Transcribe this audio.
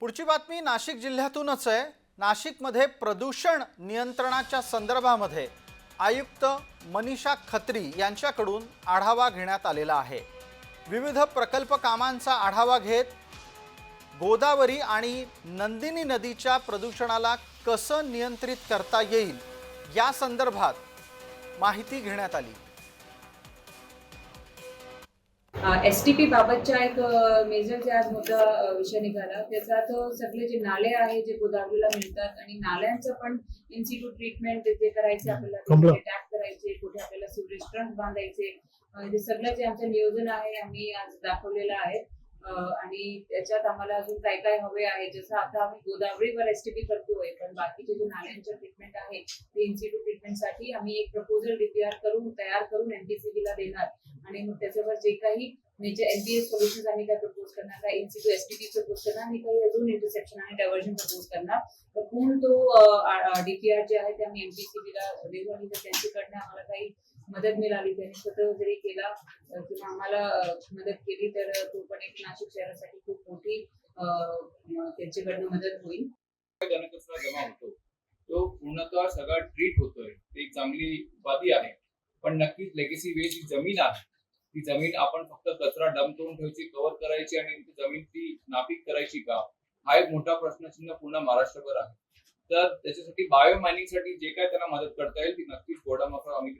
पुढची बातमी नाशिक जिल्ह्यातूनच आहे. नाशिकमध्ये प्रदूषण नियंत्रणाच्या संदर्भामध्ये आयुक्त मनीषा खत्री यांच्याकडून आढावा घेण्यात आलेला आहे. विविध प्रकल्प कामांचा आढावा घेत गोदावरी आणि नंदिनी नदीच्या प्रदूषणाला कसं नियंत्रित करता येईल या संदर्भात माहिती घेण्यात आली. एस टी पी बाबतच्या एक मेजर जे आज मुद्दा अ, विषय निघाला त्याच्यात सगळे जे नाले आहे जे गोदावरीला मिळतात आणि नाल्यांचं पण इन्स्टिट्यूट ट्रीटमेंट जे करायचे आपल्याला. टॅप करायचे कुठे आपल्याला सिवरेज ट्रंक बांधायचे हे सगळं जे आमचं नियोजन आहे आम्ही आज दाखवलेलं आहे आणि त्याच्यात आम्हाला अजून काय काय हवे आहे जसं आता आम्ही गोदावरीवर एस टी पी करतोय पण बाकीचे जे नाल्यांचं ट्रीटमेंट आहे ते इन्स्टिट्यूट ट्रीटमेंटसाठी आम्ही एक प्रपोजल डीपीआर करून तयार करून एनटीसीबीला देणार आणि मग त्याच्यावर जे काही म्हणजे एनपीएस सोल्युशन आम्ही काय प्रपोज करणार काय इन्स्टिट्यूट एसटीपी प्रपोज करणार आणि काही अजून इंटरसेप्शन आणि डायव्हर्जन प्रपोज करणार. तर पूर्ण तो डीपीआर जे आहे ते आम्ही एमपीसीबीला देऊ आणि जर त्यांच्याकडनं आम्हाला काही मदत मिळाली त्यांनी स्वतः जरी केला किंवा आम्हाला मदत केली तर तो पण एक नाशिक शहरासाठी खूप मोठी त्यांच्याकडनं मदत होईल. घनकचरा जमा होतो. तो पूर्णतः सगळा ट्रीट होतोय. एक चांगली उपाधी आहे. पण नक्कीच लेगेसी वे जी जमीन आहे. ती जमीन आपण फक्त कचरा डंप करून ठेवायची कव्हर करायची आणि ती जमीन ती नापीक करायची का? हा एक मोठा प्रश्नचिन्ह पूर्ण महाराष्ट्रभर आहे. तर त्याच्यासाठी बायो मायनिंगसाठी जे काय त्यांना मदत करता येईल ती नक्कीच बोर्डामार्फत आम्ही